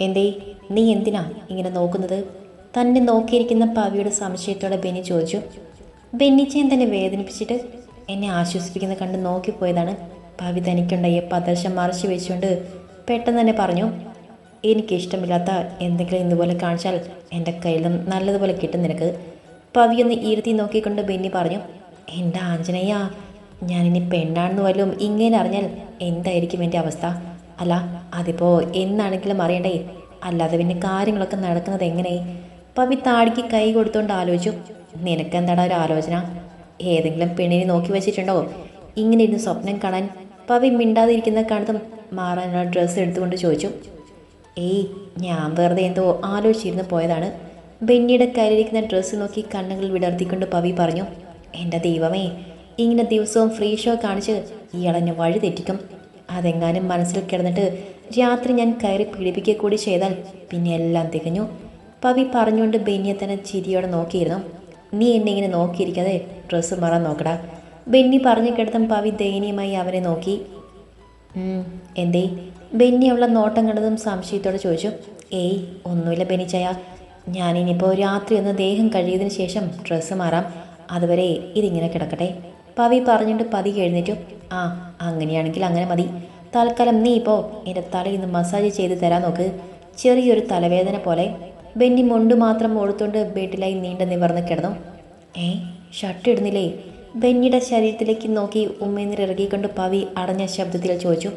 എന്തേ നീ എന്തിനാ ഇങ്ങനെ നോക്കുന്നത്? തന്നെ നോക്കിയിരിക്കുന്ന പവിയുടെ സംശയത്തോടെ ബെന്നി ചോദിച്ചു. ബെന്നിച്ചയും തന്നെ വേദനിപ്പിച്ചിട്ട് എന്നെ ആശ്വസിപ്പിക്കുന്ന കണ്ട് നോക്കിപ്പോയതാണ്. പവി തനിക്കുണ്ടായ പദർശം മറച്ചു വെച്ചുകൊണ്ട് പെട്ടെന്ന് തന്നെ പറഞ്ഞു എനിക്കിഷ്ടമില്ലാത്ത എന്തെങ്കിലും ഇതുപോലെ കാണിച്ചാൽ എന്റെ നിന്ന് നല്ലതുപോലെ കിട്ടും നിനക്ക്. പവി ഒന്ന് ഇരുത്തി നോക്കിക്കൊണ്ട് ബെന്നി പറഞ്ഞു എന്റെ ആഞ്ജനയ്യ ഞാനിനി പെണ്ണാണെന്ന് വല്ലതും ഇങ്ങനെ അറിഞ്ഞാൽ എന്തായിരിക്കും എന്റെ അവസ്ഥ? അല്ല അതിപ്പോ എന്നാണെങ്കിലും അറിയണ്ടേ? അല്ലാതെ പിന്നെ കാര്യങ്ങളൊക്കെ നടക്കുന്നത് എങ്ങനെ? പവി താടിക്ക് കൈ കൊടുത്തോണ്ട് ആലോചിച്ചു. നിനക്കെന്താടാ ഒരു ആലോചന? ഏതെങ്കിലും പെണ്ണിനെ നോക്കി വെച്ചിട്ടുണ്ടോ? ഇങ്ങനെ ഇരുന്ന് സ്വപ്നം കാണാൻ പവി മിണ്ടാതിരിക്കുന്ന കാണുന്നതും മാറാനുള്ള ഡ്രസ്സ് എടുത്തുകൊണ്ട് ചോദിച്ചു. ഏയ് ഞാൻ വെറുതെ എന്തോ ആലോചിച്ചിരുന്ന് പോയതാണ്. ബെന്നിയുടെ കയ്യിലിരിക്കുന്ന ഡ്രസ്സ് നോക്കി കണ്ണുകൾ വിടർത്തിക്കൊണ്ട് പവി പറഞ്ഞു എന്റെ ദൈവമേ ഇങ്ങനെ ദിവസവും ഫ്രീ ഷോ കാണിച്ച് ഇയാളെന്നെ വഴി തെറ്റിക്കും. അതെങ്ങാനും മനസ്സിൽ കിടന്നിട്ട് രാത്രി ഞാൻ കയറി പീഡിപ്പിക്കുക കൂടി ചെയ്താൽ പിന്നെ എല്ലാം തികഞ്ഞു. പവി പറഞ്ഞുകൊണ്ട് ബെന്നിയെ തന്നെ ചിരിയോടെ നോക്കിയിരുന്നു. നീ എന്നെ ഇങ്ങനെ നോക്കിയിരിക്കാതെ ഡ്രസ്സ് മാറാൻ നോക്കടാ. ബെന്നി പറഞ്ഞു കിടത്തും പവി ദയനീയമായി അവനെ നോക്കി. എന്തേ? ബെന്നി അവളെ നോട്ടം കണ്ടതും സംശയത്തോടെ ചോദിച്ചു. ഏയ് ഒന്നുമില്ല ബെനിച്ചയ ഞാനിനിപ്പോൾ രാത്രി ഒന്ന് ദേഹം കഴിയതിന് ശേഷം ഡ്രസ്സ് മാറാം. അതുവരെ ഇതിങ്ങനെ കിടക്കട്ടെ. പവി പറഞ്ഞിട്ട് പതി എഴുന്നേറ്റു. ആ അങ്ങനെയാണെങ്കിൽ അങ്ങനെ മതി. തൽക്കാലം നീ ഇപ്പോൾ എന്റെ തലയിൽ മസാജ് ചെയ്ത് തരാൻ നോക്ക്. ചെറിയൊരു തലവേദന പോലെ. ബെന്നി മുണ്ട് മാത്രം ഓടുത്തോണ്ട് ബെഡിലായി നീണ്ട നിവർന്ന് കിടന്നു. ഏ ഷർട്ട് ഇടുന്നില്ലേ? ബെന്നിയുടെ ശരീരത്തിലേക്ക് നോക്കി ഉമ്മേന്നിറങ്ങിക്കൊണ്ട് പവി അടഞ്ഞ ശബ്ദത്തിൽ ചോദിച്ചു.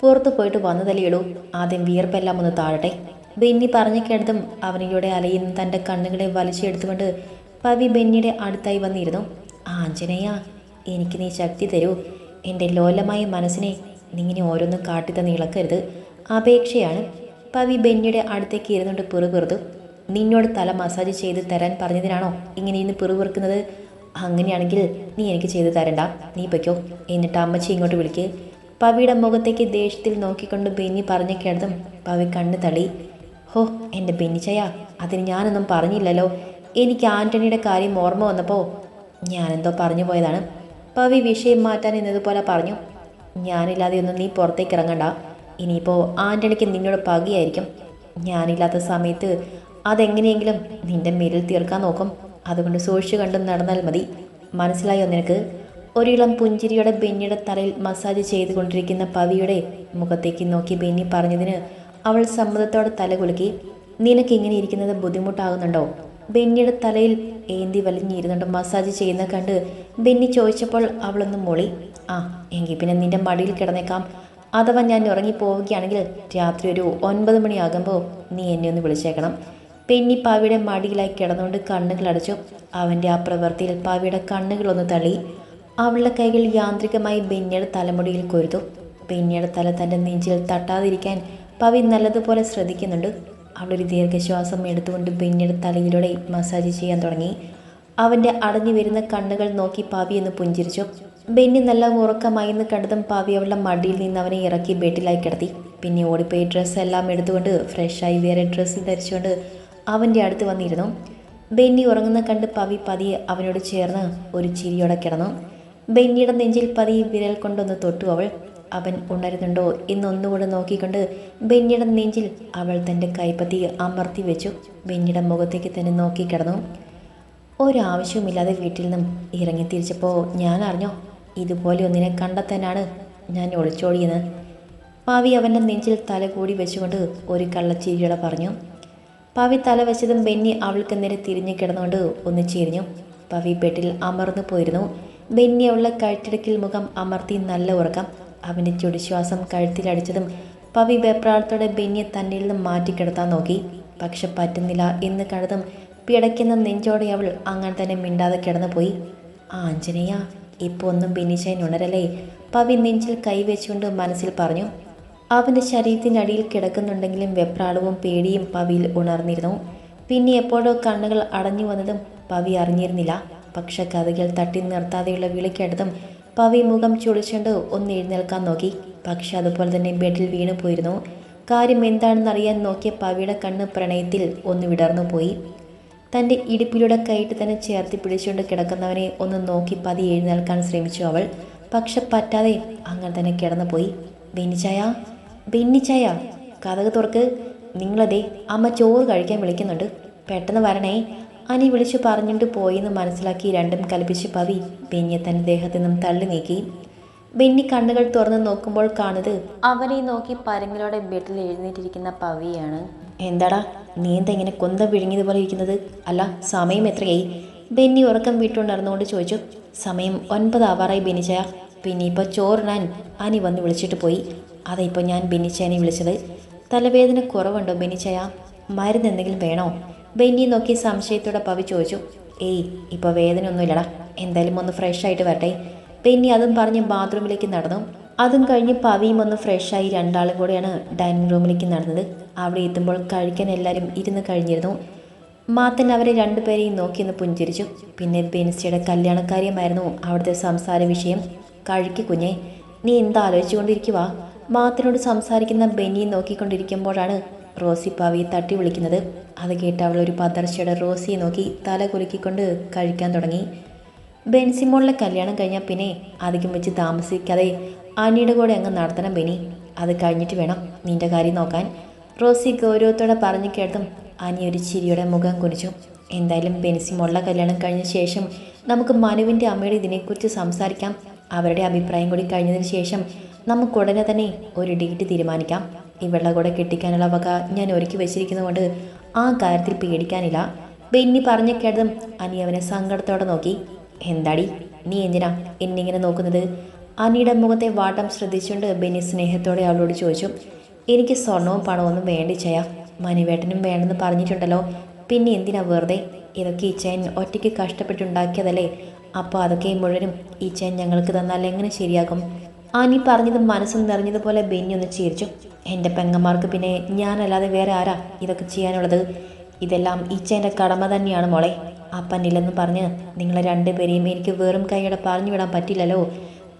പുറത്തു പോയിട്ട് വന്നതല്ലേ ഇടൂ. ആദ്യം വിയർപ്പെല്ലാം ഒന്ന് താഴട്ടെ. ബെന്നി പറഞ്ഞു കേട്ടതും അവനിലൂടെ അലയുന്ന തന്റെ കണ്ണുകളെ വലിച്ചെടുത്തുകൊണ്ട് പവി ബെന്നിയുടെ അടുത്തായി വന്നിരുന്നു. ആഞ്ജനേയ എനിക്ക് നീ ശക്തി തരൂ. എന്റെ ലോലമായ മനസ്സിനെ നിങ്ങനെ ഓരോന്നും കാട്ടിത്തന്ന് ഇളക്കരുത്. അപേക്ഷയാണ്. പവി ബെന്നിയുടെ അടുത്തേക്ക് ഇരുന്നുകൊണ്ട് പിറുപിറുത്തു. നിന്നോട് തല മസാജ് ചെയ്ത് തരാൻ പറഞ്ഞതിനാണോ ഇങ്ങനെ ഇന്ന് പിറുപിറുക്കുന്നത്? അങ്ങനെയാണെങ്കിൽ നീ എനിക്ക് ചെയ്തു തരണ്ട. നീ പൊയ്ക്കോ. എന്നിട്ട് അമ്മച്ചി ഇങ്ങോട്ട് വിളിക്ക്. പവിയുടെ മുഖത്തേക്ക് ദേഷ്യത്തിൽ നോക്കിക്കൊണ്ട് ബെന്നി പറഞ്ഞു കേട്ടതും പവി കണ്ണു തള്ളി. ഹോ എന്റെ ബെന്നിച്ചയ അതിന് ഞാനൊന്നും പറഞ്ഞില്ലല്ലോ. എനിക്ക് ആന്റണിയുടെ കാര്യം ഓർമ്മ വന്നപ്പോൾ ഞാനെന്തോ പറഞ്ഞു പോയതാണ്. പവി വിഷയം മാറ്റാൻ എന്നതുപോലെ പറഞ്ഞു. ഞാനില്ലാതെ ഒന്നും നീ പുറത്തേക്ക് ഇറങ്ങണ്ട. ഇനിയിപ്പോൾ ആന്റണിക്ക് നിന്നോട് പകയായിരിക്കും. ഞാനില്ലാത്ത സമയത്ത് അതെങ്ങനെയെങ്കിലും നിന്റെ മേലിൽ തീർക്കാൻ നോക്കും. അതുകൊണ്ട് സൂക്ഷിച്ചു കണ്ടും നടന്നാൽ മതി. മനസ്സിലായോ നിനക്ക് ഒരിളം പുഞ്ചിരിയുടെ ബെന്നിയുടെ തലയിൽ മസാജ് ചെയ്തുകൊണ്ടിരിക്കുന്ന പവിയുടെ മുഖത്തേക്ക് നോക്കി ബെന്നി പറഞ്ഞതിന് അവൾ സമ്മതത്തോടെ തല കുലുക്കി. നിനക്ക് ഇങ്ങനെ ഇരിക്കുന്നത് ബുദ്ധിമുട്ടാകുന്നുണ്ടോ? ബെന്നിയുടെ തലയിൽ ഏന്തി വലിഞ്ഞിരുന്നുണ്ട്. മസാജ് ചെയ്യുന്ന കണ്ട് ബെന്നി ചോദിച്ചപ്പോൾ അവളൊന്ന് മൊളി ആ എങ്കിൽ പിന്നെ നിന്റെ മടിയിൽ കിടന്നേക്കാം. അഥവാ ഞാൻ ഉറങ്ങിപ്പോവുകയാണെങ്കിൽ രാത്രി ഒരു ഒൻപത് മണിയാകുമ്പോൾ നീ എന്നെ ഒന്ന് വിളിച്ചേക്കണം. പെന്നി പാവിയുടെ മടിയിലായി കിടന്നുകൊണ്ട് കണ്ണുകൾ അടച്ചു. അവന്റെ ആ പ്രവൃത്തിയിൽ പാവിയുടെ കണ്ണുകളൊന്ന് തള്ളി. അവളുടെ കൈകൾ യാന്ത്രികമായി ബെന്നിയുടെ തലമുടിയിൽ കൊരുത്തു ബെന്നിയുടെ തല തന്റെ നെഞ്ചിൽ തട്ടാതിരിക്കാൻ പവി നല്ലതുപോലെ ശ്രദ്ധിക്കുന്നുണ്ട്. അവളൊരു ദീർഘശ്വാസം എടുത്തുകൊണ്ട് ബെന്നിയുടെ തലയിലൂടെ മസാജ് ചെയ്യാൻ തുടങ്ങി. അവന്റെ അടഞ്ഞു വരുന്ന കണ്ണുകൾ നോക്കി പാവി എന്ന് പുഞ്ചിരിച്ചു. ബെന്നി നല്ല ഉറക്കമായിന്ന് കണ്ടതും പാവി അവളുടെ മടിയിൽ നിന്ന് അവനെ ഇറക്കി ബെഡിലായി കിടത്തി. പിന്നെ ഓടിപ്പോയി ഡ്രസ്സ് എല്ലാം എടുത്തുകൊണ്ട് ഫ്രഷായി വേറെ ഡ്രസ്സ് ധരിച്ചുകൊണ്ട് അവന്റെ അടുത്ത് വന്നിരുന്നു. ബെന്നി ഉറങ്ങുന്ന കണ്ട് പവി പതിയെ അവനോട് ചേർന്ന് ഒരു ചിരിയോടെ കിടന്നു. ബെന്നിയുടെ നെഞ്ചിൽ പതി വിരൽ കൊണ്ടൊന്ന് തൊട്ടു അവൾ. അവൻ ഉണരുന്നുണ്ടോ എന്നൊന്നുകൂടെ നോക്കിക്കൊണ്ട് ബെന്നിയുടെ നെഞ്ചിൽ അവൾ തന്റെ കൈപ്പത്തി അമർത്തി വെച്ചു. ബെന്നിയുടെ മുഖത്തേക്ക് തന്നെ നോക്കി കിടന്നു. ഒരാവശ്യവുമില്ലാതെ വീട്ടിൽ നിന്നും ഇറങ്ങി തിരിച്ചപ്പോൾ ഞാൻ അറിഞ്ഞോ ഇതുപോലെ ഒന്നിനെ കണ്ടെത്താനാണ് ഞാൻ ഒളിച്ചോടിയത്. പാവി അവന്റെ നെഞ്ചിൽ തല കൂടി വെച്ചുകൊണ്ട് ഒരു കള്ളച്ചിരിയോടെ പറഞ്ഞു. പാവി തല വെച്ചതും ബെന്നി അവൾക്ക് നേരെ തിരിഞ്ഞു കിടന്നുകൊണ്ട് ഒന്ന് ചിരിഞ്ഞു. പവി ബെഡിൽ അമർന്നു പോയിരുന്നു. ബെന്നി അവളുടെ കഴുത്തിടക്കിൽ മുഖം അമർത്തി നല്ല ഉറക്കം. അവന്റെ ചുടിശ്വാസം കഴുത്തിലടിച്ചതും പവി വെപ്രാളത്തോടെ ബെന്നിയെ തന്നിൽ നിന്നും മാറ്റിക്കിടത്താൻ നോക്കി. പക്ഷെ പറ്റുന്നില്ല എന്ന് കണ്ടതും പിടയ്ക്കുന്ന നെഞ്ചോടെ അവൾ അങ്ങനെ തന്നെ മിണ്ടാതെ കിടന്നുപോയി. ആഞ്ജനേയ ഇപ്പോൾ ഒന്നും ബെന്നിച്ചാൻ ഉണരല്ലേ? പവി നെഞ്ചിൽ കൈവച്ചുകൊണ്ട് മനസ്സിൽ പറഞ്ഞു. അവന്റെ ശരീരത്തിനടിയിൽ കിടക്കുന്നുണ്ടെങ്കിലും വെപ്രാളവും പേടിയും പവിയിൽ ഉണർന്നിരുന്നു. പിന്നെ എപ്പോഴോ കണ്ണുകൾ അടഞ്ഞു വന്നതും പവി അറിഞ്ഞിരുന്നില്ല. പക്ഷെ കഥകൾ തട്ടി നിർത്താതെയുള്ള വിളിക്കേണ്ടതും പവി മുഖം ചുളിച്ചുകൊണ്ട് ഒന്ന് എഴുന്നേൽക്കാൻ നോക്കി. പക്ഷെ അതുപോലെ തന്നെ ബെഡിൽ വീണു പോയിരുന്നു. കാര്യം എന്താണെന്ന് അറിയാൻ നോക്കിയ പവിയുടെ കണ്ണ് പ്രണയത്തിൽ ഒന്ന് വിടർന്നു പോയി. തന്റെ ഇടുപ്പിലൂടെ കൈയിട്ട് തന്നെ ചേർത്തി പിടിച്ചുകൊണ്ട് കിടക്കുന്നവനെ ഒന്ന് നോക്കി പതി എഴുന്നേൽക്കാൻ ശ്രമിച്ചു അവൾ. പക്ഷെ പറ്റാതെ അങ്ങനെ തന്നെ കിടന്നുപോയി ബെന്നിച്ചായ? ബെന്നിച്ചായ കഥക് തുറക്ക്. നിങ്ങളതേ അമ്മ ചോറ് കഴിക്കാൻ വിളിക്കുന്നുണ്ട്. പെട്ടെന്ന് വരണേ. അനി വിളിച്ചു പറഞ്ഞിട്ട് പോയെന്ന് മനസ്സിലാക്കി രണ്ടും കൽപ്പിച്ച് പവി ബെന്നിയെ തന്റെ ദേഹത്തു നിന്നും തള്ളി നീക്കി ബെന്നി കണ്ണുകൾ തുറന്ന് നോക്കുമ്പോൾ കാണുന്നത് അവനെ നോക്കി പരങ്ങളോടെ ബെഡിൽ എഴുന്നേറ്റിരിക്കുന്ന പവിയാണ്. എന്താടാ നീ എന്താ ഇങ്ങനെ കൊന്ത വിഴുങ്ങിയതുപോലെ ഇരിക്കുന്നത്? അല്ല സമയം എത്രയായി? ബെന്നി ഉറക്കം വീട്ടുണ്ടായിരുന്നുകൊണ്ട് ചോദിച്ചു. സമയം ഒൻപത് ആവാറായി ബെന്നിച്ചയ. പിന്നെ ഇപ്പോൾ ചോറിനാൻ അനി വന്ന് വിളിച്ചിട്ട് പോയി. അതാ ഇപ്പോൾ ഞാൻ ബെന്നിച്ചയനെ വിളിച്ചത്. തലവേദന കുറവുണ്ടോ ബെന്നിച്ചയ? മരുന്ന് എന്തെങ്കിലും വേണോ? ബെന്നി നോക്കി സംശയത്തോടെ പവി ചോദിച്ചു ഏയ് ഇപ്പോൾ വേദന ഒന്നുമില്ലടാ എന്തായാലും ഒന്ന് ഫ്രഷ് ആയിട്ട് വരട്ടെ. ബെന്നി അതും പറഞ്ഞ് ബാത്റൂമിലേക്ക് നടന്നു. അതും കഴിഞ്ഞ് പവിയും ഒന്ന് ഫ്രഷായി രണ്ടാളും കൂടെയാണ് ഡൈനിങ് റൂമിലേക്ക് നടന്നത്. അവിടെ എത്തുമ്പോൾ കഴിക്കാൻ എല്ലാവരും ഇരുന്ന് കഴിഞ്ഞിരുന്നു. മാത്തൻ അവരെ രണ്ടുപേരെയും നോക്കിയൊന്ന് പുഞ്ചിരിച്ചു. പിന്നെ ബെൻസിയുടെ കല്യാണക്കാര്യമായിരുന്നു അവിടുത്തെ സംസാര വിഷയം. കഴുക്കി കുഞ്ഞെ നീ എന്താ ആലോചിച്ചുകൊണ്ടിരിക്കുവാ മാത്തനോട് സംസാരിക്കുന്ന ബെന്നിയെ നോക്കിക്കൊണ്ടിരിക്കുമ്പോഴാണ് റോസി പാവിയെ തട്ടി വിളിക്കുന്നത്. അത് കേട്ട് അവൾ ഒരു പതർച്ചയുടെ റോസിയെ നോക്കി തല കുലുക്കിക്കൊണ്ട് കഴിക്കാൻ തുടങ്ങി. ബെൻസിമോളിലെ കല്യാണം കഴിഞ്ഞാൽ പിന്നെ അധികം വെച്ച് താമസിക്കാതെ ആനിയുടെ കൂടെ അങ്ങ് നടത്തണം ബെനി. അത് കഴിഞ്ഞിട്ട് വേണം നിന്റെ കാര്യം നോക്കാൻ. റോസി ഗൗരവത്തോടെ പറഞ്ഞു കേട്ടും ആനി ഒരു ചിരിയുടെ മുഖം കുനിച്ചു. എന്തായാലും ബെൻസിമോളിലെ കല്യാണം കഴിഞ്ഞ ശേഷം നമുക്ക് മനുവിന്റെ അമ്മയുടെ ഇതിനെക്കുറിച്ച് സംസാരിക്കാം. അവരുടെ അഭിപ്രായം കൂടി കഴിഞ്ഞതിന് ശേഷം നമുക്ക് ഉടനെ തന്നെ ഒരു ഡേറ്റ് തീരുമാനിക്കാം. ഇവളുടെ കൂടെ കെട്ടിക്കാനുള്ള വക ഞാൻ ഒരുക്കി വെച്ചിരിക്കുന്നതുകൊണ്ട് ആ കാര്യത്തിൽ പേടിക്കാനില്ല. ബെന്നി പറഞ്ഞു കേട്ടതും അനി അവനെ സങ്കടത്തോടെ നോക്കി. എന്താടി? നീ എന്തിനാ എന്നിങ്ങനെ നോക്കുന്നത്? അനിയുടെ മുഖത്തെ വാട്ടം ശ്രദ്ധിച്ചുകൊണ്ട് ബെന്നി സ്നേഹത്തോടെ അവളോട് ചോദിച്ചു. എനിക്ക് സ്വർണവും പണവും വേണ്ടി ചയ. മനുവേട്ടനും വേണമെന്ന് പറഞ്ഞിട്ടുണ്ടല്ലോ. പിന്നെ എന്തിനാ വെറുതെ? ഇതൊക്കെ ഈച്ചയൻ ഒറ്റയ്ക്ക് കഷ്ടപ്പെട്ടുണ്ടാക്കിയതല്ലേ. അപ്പോൾ അതൊക്കെ മുഴുവനും ഈച്ചയൻ ഞങ്ങൾക്ക് തന്നാൽ എങ്ങനെ ശരിയാകും? ആനി പറഞ്ഞത് മനസ്സും നിറഞ്ഞതുപോലെ ബെന്നി ഒന്ന് ചിരിച്ചു. എന്റെ പെങ്ങന്മാർക്ക് പിന്നെ ഞാനല്ലാതെ വേറെ ആരാ ഇതൊക്കെ ചെയ്യാനുള്ളത്? ഇതെല്ലാം ഈച്ചേന്റെ കടമ തന്നെയാണ് മോളെ. അപ്പനില്ലെന്ന് പറഞ്ഞ് നിങ്ങളെ രണ്ടുപേരെയും എനിക്ക് വെറും കൈയോടെ പറഞ്ഞു വിടാൻ പറ്റില്ലല്ലോ.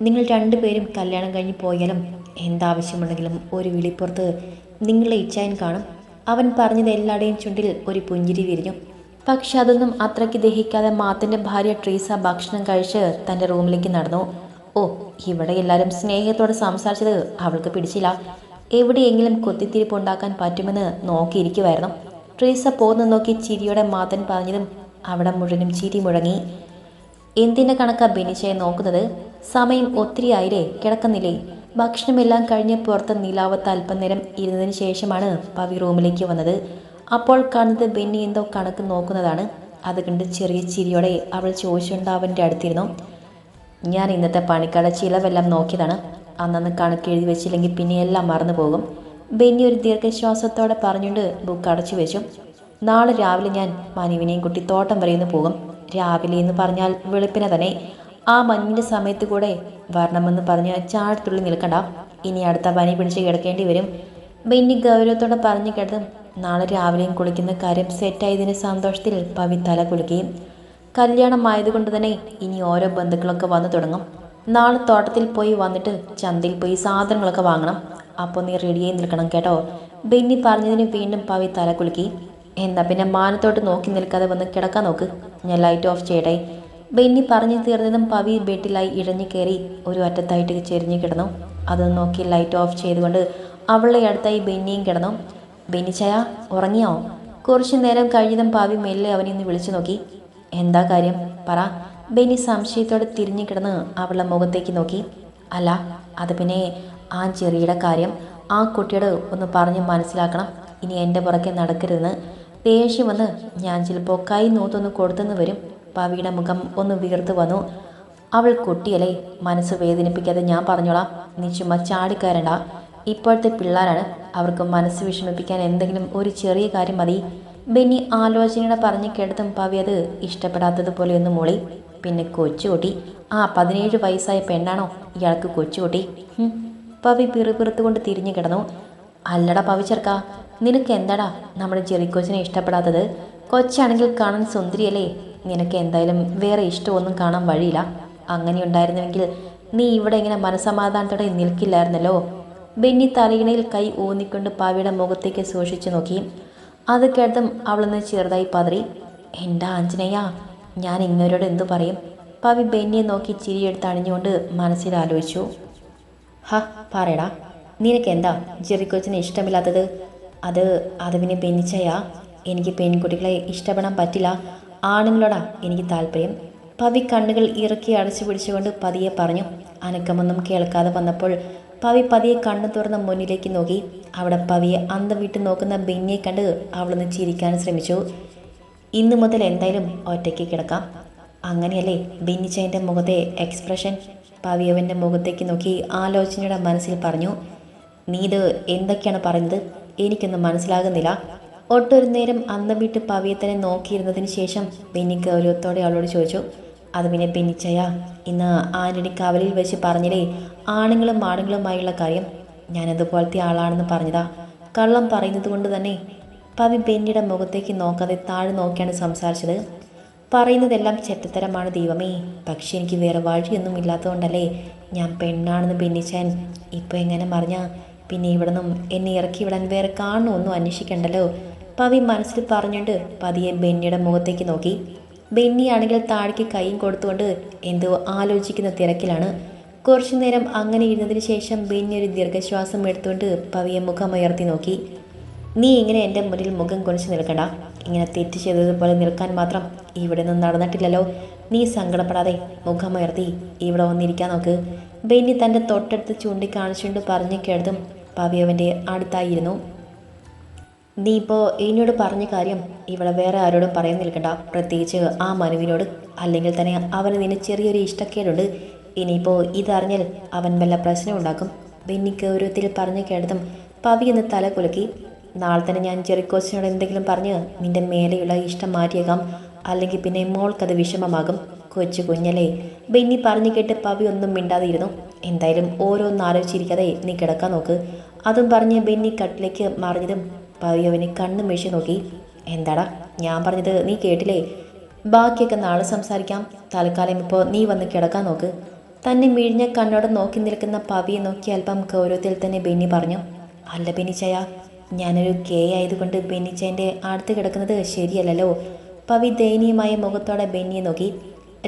നിങ്ങൾ രണ്ടുപേരും കല്യാണം കഴിഞ്ഞ് പോയാലും എന്താവശ്യമുണ്ടെങ്കിലും ഒരു വിളിപ്പുറത്ത് നിങ്ങളെ ഇച്ചായൻ കാണും. അവൻ പറഞ്ഞത് എല്ലാവരുടെയും ചുണ്ടിൽ ഒരു പുഞ്ചിരി വിരിഞ്ഞു. പക്ഷെ അതൊന്നും അത്രയ്ക്ക് ദഹിക്കാതെ മാത്തിന്റെ ഭാര്യ ട്രീസ ഭക്ഷണം കഴിച്ച് തന്റെ റൂമിലേക്ക് നടന്നു. ഓ ഇവിടെ എല്ലാവരും സ്നേഹത്തോടെ സംസാരിച്ചത് അവൾക്ക് പിടിച്ചില്ല. എവിടെയെങ്കിലും കൊത്തിത്തിരിപ്പ് ഉണ്ടാക്കാൻ പറ്റുമെന്ന് നോക്കിയിരിക്കുമായിരുന്നു ട്രീസ പോന്നു നോക്കി ചിരിയോടെ മാതൻ പറഞ്ഞതും അവിടെ മുഴുവനും ചിരി മുഴങ്ങി. എന്തിന്റെ കണക്കാ ബെനിച്ചയെ നോക്കുന്നത്? സമയം ഒത്തിരി ആയില്ലേ കിടക്കുന്നില്ലേ? ഭക്ഷണമെല്ലാം കഴിഞ്ഞ് പുറത്ത് നിലാവത്ത് അല്പനേരം ഇരുന്നതിന് ശേഷമാണ് പവി റൂമിലേക്ക് വന്നത്. അപ്പോൾ കണ്ടത് ബെന്നി എന്തോ കണക്ക് നോക്കുന്നതാണ്. അത് കണ്ട് ചെറിയ ചിരിയോടെ അവൾ ചോദിച്ചുകൊണ്ട് അവന്റെ അടുത്തിരുന്നു. ഞാൻ ഇന്നത്തെ പണിക്കാരുടെ ചിലവെല്ലാം നോക്കിയതാണ്. അന്നന്ന് കണക്ക് എഴുതി വെച്ചില്ലെങ്കിൽ പിന്നെ എല്ലാം മറന്നു പോകും. ബെന്നി ഒരു ദീർഘശ്വാസത്തോടെ പറഞ്ഞുകൊണ്ട് ബുക്ക് അടച്ചു വെച്ചു. നാളെ രാവിലെ ഞാൻ മനുവിനെയും കുട്ടി തോട്ടം വരെയെന്ന് പോകും. രാവിലെ എന്ന് പറഞ്ഞാൽ വെളുപ്പിനെ തന്നെ. ആ മഞ്ഞിന്റെ സമയത്ത് കൂടെ വരണമെന്ന് പറഞ്ഞ് ചാടത്തുള്ളി നിൽക്കണ്ട. ഇനി അടുത്ത പനി പിടിച്ച് കിടക്കേണ്ടി വരും. ബെന്നി ഗൗരവത്തോടെ പറഞ്ഞു കിടന്നും നാളെ രാവിലെയും കുളിക്കുന്ന കാര്യം സെറ്റായതിന്റെ സന്തോഷത്തിൽ പവി തല കുലുക്കുകയും കല്യാണമായതുകൊണ്ട് തന്നെ ഇനി ഓരോ ബന്ധുക്കളൊക്കെ വന്നു തുടങ്ങും. നാളെ തോട്ടത്തിൽ പോയി വന്നിട്ട് ചന്തയിൽ പോയി സാധനങ്ങളൊക്കെ വാങ്ങണം. അപ്പോൾ നീ റെഡിയായി നിൽക്കണം കേട്ടോ. ബെന്നി പറഞ്ഞതിന് വീണ്ടും പവി തല കുലുക്കി എന്നാ പിന്നെ മാനത്തോട്ട് നോക്കി നിൽക്കാതെ വന്ന് കിടക്കാൻ നോക്ക്. ഞാൻ ലൈറ്റ് ഓഫ് ചെയ്യട്ടെ. ബെന്നി പറഞ്ഞു തീർന്നതും പവി ബെഡിലായി ഇഴഞ്ഞു കയറി ഒരു അറ്റത്തായിട്ട് ചെരിഞ്ഞു കിടന്നു. അത് നോക്കി ലൈറ്റ് ഓഫ് ചെയ്തുകൊണ്ട് അവളുടെ അടുത്തായി ബെന്നിയും കിടന്നു. ബെന്നിച്ചയ ഉറങ്ങിയോ? കുറച്ചു നേരം കഴിഞ്ഞതും പവി മെല്ലെ അവനെ ഒന്ന് വിളിച്ചു നോക്കി. എന്താ കാര്യം? പറ. ബെന്നി സംശയത്തോടെ തിരിഞ്ഞു കിടന്ന് അവളുടെ മുഖത്തേക്ക് നോക്കി. അല്ല അത് പിന്നെ ആ ചെറിയുടെ കാര്യം. ആ കുട്ടിയോട് ഒന്ന് പറഞ്ഞ് മനസ്സിലാക്കണം. ഇനി എന്റെ പുറകെ നടക്കരുതെന്ന്. ദേഷ്യം വന്ന് ഞാൻ ചിലപ്പോൾ കൈ നോത്തൊന്ന് കൊടുത്തെന്ന് വരും. പവിയുടെ മുഖം ഒന്ന് വീർത്ത് വന്നു. അവൾ കുട്ടിയല്ലേ മനസ്സ് വേദനിപ്പിക്കാതെ ഞാൻ പറഞ്ഞോളാം. നീ ചുമ്മാ ചാടിക്കയറണ്ട. ഇപ്പോഴത്തെ പിള്ളേരാണ്. അവർക്ക് മനസ്സ് വിഷമിപ്പിക്കാൻ എന്തെങ്കിലും ഒരു ചെറിയ കാര്യം മതി. ബെന്നി ആലോചനയുടെ പറഞ്ഞു കേട്ടതും പവി അത് ഇഷ്ടപ്പെടാത്തതുപോലെ ഒന്ന് മൂളി. പിന്നെ കൊച്ചുകുട്ടി ആ പതിനേഴ് വയസ്സായ പെണ്ണാണോ? ഇയാൾക്ക് കൊച്ചുകുട്ടി. പവി പിറുപിറുത്തുകൊണ്ട് തിരിഞ്ഞു കിടന്നു. അല്ലടാ പവി ചെറുക്ക നിനക്ക് എന്താടാ നമ്മുടെ ജെറിക്കോച്ചിനെ ഇഷ്ടപ്പെടാത്തത്? കൊച്ചാണെങ്കിൽ കാണാൻ സുന്ദരിയല്ലേ? നിനക്ക് എന്തായാലും വേറെ ഇഷ്ടമൊന്നും കാണാൻ വഴിയില്ല. അങ്ങനെ ഉണ്ടായിരുന്നുവെങ്കിൽ നീ ഇവിടെ ഇങ്ങനെ മനസമാധാനത്തോടെ നിൽക്കില്ലായിരുന്നല്ലോ. ബെന്നി തലയിണയിൽ കൈ ഊന്നിക്കൊണ്ട് പാവിയുടെ മുഖത്തേക്ക് സൂക്ഷിച്ചു നോക്കി. അത് കേട്ടതും അവളൊന്ന് ചെറുതായി പതറി എന്റെ ആഞ്ജനേയ ഞാൻ ഇങ്ങനോട് എന്തു പറയും? പവി ബെന്നിയെ നോക്കി ചിരിയെടുത്ത് അണിഞ്ഞുകൊണ്ട് മനസ്സിൽ ആലോചിച്ചു. ഹ പറയടാ നിനക്ക് എന്താ ജെറിക്കോച്ചിനെ ഇഷ്ടമില്ലാത്തത്? അത് അത് പിന്നെ ബെന്നിച്ചയാ എനിക്ക് പെൺകുട്ടികളെ ഇഷ്ടപ്പെടാൻ പറ്റില്ല. ആണുങ്ങളോടാ എനിക്ക് താല്പര്യം. പവി കണ്ണുകൾ ഇറക്കി അടച്ചു പിടിച്ചുകൊണ്ട് പതിയെ പറഞ്ഞു അനക്കമൊന്നും കേൾക്കാതെ വന്നപ്പോൾ പവി പതിയെ കണ്ണു തുറന്ന് മുന്നിലേക്ക് നോക്കി. അവിടെ പവിയെ അന്തം വിട്ട് നോക്കുന്ന ബെന്നിയെ കണ്ട് അവളൊന്ന് ചിരിക്കാൻ ശ്രമിച്ചു. ഇന്നു മുതൽ എന്തായാലും ഒറ്റയ്ക്ക് കിടക്കാം. അങ്ങനെയല്ലേ ബെന്നിച്ചതിന്റെ മുഖത്തെ എക്സ്പ്രഷൻ? പവിയവന്റെ മുഖത്തേക്ക് നോക്കി ആലോചനയുടെ മനസ്സിൽ പറഞ്ഞു. നീ ഇത് എന്തൊക്കെയാണ് പറയുന്നത്? എനിക്കൊന്നും മനസ്സിലാകുന്നില്ല. ഒട്ടൊരു നേരം അന്തം വിട്ട് പവിയെ തന്നെ നോക്കിയിരുന്നതിന് ശേഷം ബെന്നി ഗൗരവത്തോടെ അവളോട് ചോദിച്ചു. അത് പിന്നെ ബെന്നിച്ചയ? ഇന്ന് ആന്റണി കവലിൽ വെച്ച് പറഞ്ഞില്ലേ ആണുങ്ങളും ആണുങ്ങളുമായുള്ള കാര്യം ഞാൻ അതുപോലത്തെ ആളാണെന്ന് പറഞ്ഞതാ കള്ളം പറയുന്നത് കൊണ്ട് തന്നെ പവി ബെന്നിയുടെ മുഖത്തേക്ക് നോക്കാതെ താഴെ നോക്കിയാണ് സംസാരിച്ചത്. പറയുന്നതെല്ലാം ചെറ്റത്തരമാണ് ദൈവമേ. പക്ഷെ എനിക്ക് വേറെ വഴിയൊന്നും ഇല്ലാത്തതുകൊണ്ടല്ലേ ഞാൻ പെണ്ണാണെന്ന് ബെന്നിച്ചാൻ ഇപ്പോൾ എങ്ങനെ മറിഞ്ഞ? പിന്നെ ഇവിടെ നിന്നും എന്നെ ഇറക്കി വിടാൻ വേറെ കാണുമൊന്നും അന്വേഷിക്കണ്ടല്ലോ. പവി മനസ്സിൽ പറഞ്ഞുകൊണ്ട് പതിയെ ബെന്നിയുടെ മുഖത്തേക്ക് നോക്കി. ബെന്നിയാണെങ്കിൽ താഴേക്ക് കൈയും കൊടുത്തുകൊണ്ട് എന്തോ ആലോചിക്കുന്ന തിരക്കിലാണ്. കുറച്ചു നേരം അങ്ങനെ ഇരുന്നതിന് ശേഷം ബെന്നി ഒരു ദീർഘശ്വാസം എടുത്തുകൊണ്ട് പവിയെ മുഖമുയർത്തി നോക്കി. നീ ഇങ്ങനെ എന്റെ മുന്നിൽ മുഖം കുറച്ച് നിൽക്കണ്ട. ഇങ്ങനെ തെറ്റ് ചെയ്തതുപോലെ നിൽക്കാൻ മാത്രം ഇവിടെ നിന്ന് നടന്നിട്ടില്ലല്ലോ. നീ സങ്കടപ്പെടാതെ മുഖമുയർത്തി ഇവിടെ വന്നിരിക്കാൻ നോക്ക്. ബെന്നി തന്റെ തൊട്ടടുത്ത് ചൂണ്ടിക്കാണിച്ചുകൊണ്ട് പറഞ്ഞു കേട്ടതും പവി അവന്റെ അടുത്തായിരുന്നു. നീ ഇപ്പോൾ എന്നോട് പറഞ്ഞ കാര്യം ഇവിടെ വേറെ ആരോടും പറയാൻ നിൽക്കണ്ട. പ്രത്യേകിച്ച് ആ മനുവിനോട് അല്ലെങ്കിൽ തന്നെ അവന് നിന്നെ ചെറിയൊരു ഇഷ്ടക്കേടുണ്ട്. ഇനിയിപ്പോൾ ഇതറിഞ്ഞാൽ അവൻ വല്ല പ്രശ്നം ഉണ്ടാക്കും ബെന്നി ഗൗരവത്തിൽ പറഞ്ഞു കേട്ടതും പവി എന്ന് തല കുലുക്കി. നാളെ തന്നെ ഞാൻ ചെറിക്കോച്ചിനോട് എന്തെങ്കിലും പറഞ്ഞ് നിന്റെ മേലെയുള്ള ഇഷ്ടം മാറ്റിയേക്കാം. അല്ലെങ്കിൽ പിന്നെ മോൾക്കത് വിഷമമാകും. കൊച്ചു കുഞ്ഞല്ലേ. ബെന്നി പറഞ്ഞു കേട്ട് പവി ഒന്നും മിണ്ടാതിരുന്നു. എന്തായാലും ഓരോന്ന് ആലോചിച്ചിരിക്കാതെ നീ കിടക്കാൻ നോക്ക്. അതും പറഞ്ഞ് ബെന്നി കട്ടിലേക്ക് മറിഞ്ഞതും പവി അവനെ കണ്ണും മേശി നോക്കി. എന്താടാ? ഞാൻ പറഞ്ഞത് നീ കേട്ടില്ലേ? ബാക്കിയൊക്കെ നാളെ സംസാരിക്കാം. തൽക്കാലം ഇപ്പോൾ നീ വന്ന് കിടക്കാൻ നോക്ക്. തന്നെ മിഴിഞ്ഞ കണ്ണോടെ നോക്കി നിൽക്കുന്ന പവിയെ നോക്കി അല്പം ഗൗരവത്തിൽ തന്നെ ബെന്നി പറഞ്ഞു അല്ല ബെന്നിച്ചയ ഞാനൊരു കെ ആയതുകൊണ്ട് ബെന്നിച്ചയന്റെ അടുത്ത് കിടക്കുന്നത് ശരിയല്ലല്ലോ പവി ദയനീയമായ മുഖത്തോടെ ബെന്നിയെ നോക്കി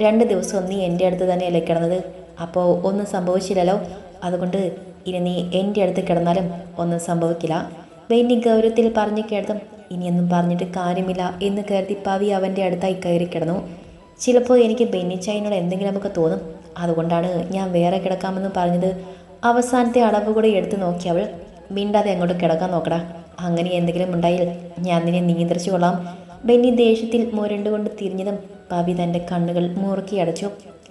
രണ്ട് ദിവസം നീ എന്റെ അടുത്ത് തന്നെയല്ലേ കിടന്നത്? അപ്പോൾ ഒന്നും സംഭവിച്ചില്ലല്ലോ? അതുകൊണ്ട് ഇനി നീ എന്റെ അടുത്ത് കിടന്നാലും ഒന്നും സംഭവിക്കില്ല ബെന്നി ഗൗരവത്തിൽ പറഞ്ഞു കേട്ടതും ഇനിയൊന്നും പറഞ്ഞിട്ട് കാര്യമില്ല എന്ന് കരുതി പവി അവന്റെ അടുത്തായി കയറി കിടന്നു. ചിലപ്പോൾ എനിക്ക് ബെന്നിച്ചായനോട് എന്തെങ്കിലുമൊക്കെ തോന്നും. അതുകൊണ്ടാണ് ഞാൻ വേറെ കിടക്കാമെന്ന് പറഞ്ഞത്. അവസാനത്തെ അളവ് കൂടെ എടുത്ത് നോക്കി അവൾ. മിണ്ടാതെ അങ്ങോട്ട് കിടക്കാൻ നോക്കടാ. അങ്ങനെ എന്തെങ്കിലും ഉണ്ടായി ഞാൻ നിന്നെ നിയന്ത്രിച്ചു കൊള്ളാം. ബെന്നി ദേഷ്യത്തിൽ മുരണ്ടുകൊണ്ട് തിരിഞ്ഞതും പവി തന്റെ കണ്ണുകൾ മുറുക്കി അടച്ചു.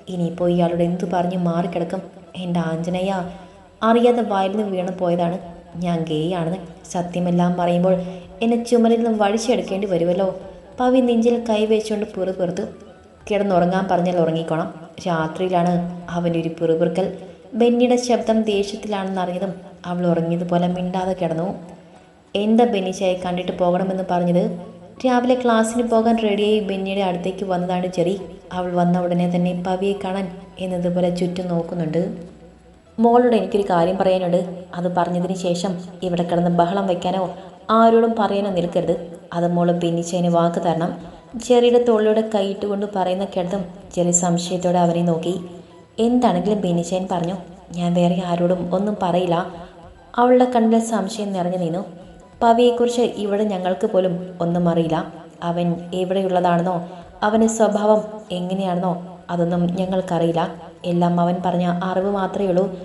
ഇനിയിപ്പോൾ ഇയാളോട് എന്തു പറഞ്ഞ് മാറിക്കിടക്കും എന്റെ ആഞ്ജനയ്യ അറിയാതെ വായിൽ നിന്ന് വീണു പോയതാണ്. ഞാൻ ഗേ ആണെന്ന് സത്യമെല്ലാം പറയുമ്പോൾ എന്നെ ചുമലിൽ നിന്ന് വഴിച്ചെടുക്കേണ്ടി വരുമല്ലോ. പവി നെഞ്ചിൽ കൈവച്ചുകൊണ്ട് പിറുപിറുത്തു കിടന്നുറങ്ങാൻ പറഞ്ഞാൽ ഉറങ്ങിക്കോണം. രാത്രിയിലാണ് അവന്റെ ഒരു പിറുപിറുക്കൽ. ബെന്നിയുടെ ശബ്ദം ദേഷ്യത്തിലാണെന്ന് അറിഞ്ഞതും അവൾ ഉറങ്ങിയതുപോലെ മിണ്ടാതെ കിടന്നു. എന്താ ബെന്നിച്ചായി കണ്ടിട്ട് പോകണമെന്ന് പറഞ്ഞത്? രാവിലെ ക്ലാസ്സിന് പോകാൻ റെഡിയായി ബെന്നിയുടെ അടുത്തേക്ക് വന്നതാണ് ചെറി. അവൾ വന്ന ഉടനെ തന്നെ പവിയെ കാണാൻ എന്നതുപോലെ ചുറ്റും നോക്കുന്നുണ്ട്. മോളോട് എനിക്കൊരു കാര്യം പറയാനുണ്ട്. അത് പറഞ്ഞതിന് ശേഷം ഇവിടെ കിടന്ന് ബഹളം വയ്ക്കാനോ ആരോടും പറയാനോ നിൽക്കരുത്. അത് മോൾ ബെന്നിച്ചതിന് വാക്ക് തരണം. ചെറിയുടെ തോളിലൂടെ കൈയിട്ടുകൊണ്ട് പറയുന്ന കേട്ടതും ജെറി സംശയത്തോടെ അവനെ നോക്കി. എന്താണെങ്കിലും ബെന്നിച്ചയൻ പറഞ്ഞു. ഞാൻ വേറെ ആരോടും ഒന്നും പറയില്ല. അവളുടെ കണ്ണിലെ സംശയം നിറഞ്ഞു നിന്നു. പവിയെക്കുറിച്ച് ഇവിടെ ഞങ്ങൾക്ക് പോലും ഒന്നും അറിയില്ല. അവൻ എവിടെയുള്ളതാണെന്നോ അവന്റെ സ്വഭാവം എങ്ങനെയാണെന്നോ അതൊന്നും ഞങ്ങൾക്കറിയില്ല. എല്ലാം അവൻ പറഞ്ഞ അറിവ് മാത്രമേ ഉള്ളൂ.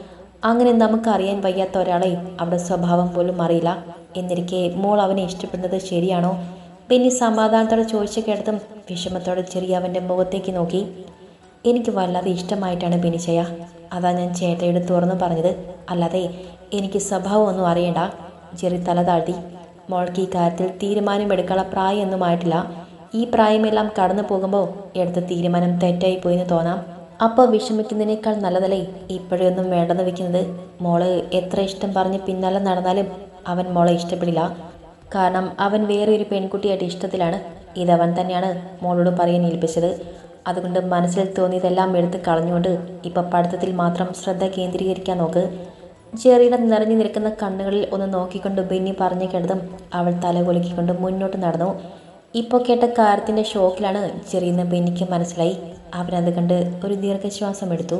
അങ്ങനെ നമുക്കറിയാൻ വയ്യാത്ത ഒരാളെ അവിടെ സ്വഭാവം പോലും അറിയില്ല. എന്നിരിക്കെ മോൾ അവനെ ഇഷ്ടപ്പെടുന്നത് ശരിയാണോ? ബെന്നി സമാധാനത്തോടെ ചോദിച്ചു കേട്ടതും വിഷമത്തോടെ ചെറിയ അവന്റെ മുഖത്തേക്ക് നോക്കി. എനിക്ക് വല്ലാതെ ഇഷ്ടമായിട്ടാണ് ബെനിച്ചയ അതാ ഞാൻ ചേട്ടയോട് തുറന്നു പറഞ്ഞത്. അല്ലാതെ എനിക്ക് സ്വഭാവമൊന്നും അറിയണ്ട. ചെറിയ തല താഴ്ത്തി. മോൾക്ക് ഈ കാര്യത്തിൽ തീരുമാനമെടുക്കാനുള്ള പ്രായമൊന്നും ആയിട്ടില്ല. ഈ പ്രായമെല്ലാം കടന്നു പോകുമ്പോൾ എടുത്ത തീരുമാനം തെറ്റായി പോയെന്ന് തോന്നാം. അപ്പോൾ വിഷമിക്കുന്നതിനേക്കാൾ നല്ലതല്ലേ ഇപ്പോഴൊന്നും വേണ്ടെന്ന് വെക്കുന്നത്? മോൾ എത്ര ഇഷ്ടം പറഞ്ഞ് പിന്നാലെ നടന്നാലും അവൻ മോളെ ഇഷ്ടപ്പെടില്ല. കാരണം അവൻ വേറെ ഒരു പെൺകുട്ടിയായിട്ട് ഇഷ്ടത്തിലാണ്. ഇതവൻ തന്നെയാണ് മോളോട് പറയാൻ ഏൽപ്പിച്ചത്. അതുകൊണ്ട് മനസ്സിൽ തോന്നിയതെല്ലാം എടുത്ത് കളഞ്ഞുകൊണ്ട് ഇപ്പം പഠിത്തത്തിൽ മാത്രം ശ്രദ്ധ കേന്ദ്രീകരിക്കാൻ നോക്ക്. ചെറിയുടെ നിറഞ്ഞു നിൽക്കുന്ന കണ്ണുകളിൽ ഒന്ന് നോക്കിക്കൊണ്ട് ബെന്നി പറഞ്ഞു കേട്ടതും അവൾ തല കുലുക്കിക്കൊണ്ട് മുന്നോട്ട് നടന്നു. ഇപ്പോൾ കേട്ട കാര്യത്തിന്റെ ഷോക്കിലാണ് ചെറിയെന്ന് ബെന്നിക്ക് മനസ്സിലായി. അവനത് കണ്ട് ഒരു ദീർഘശ്വാസം എടുത്തു.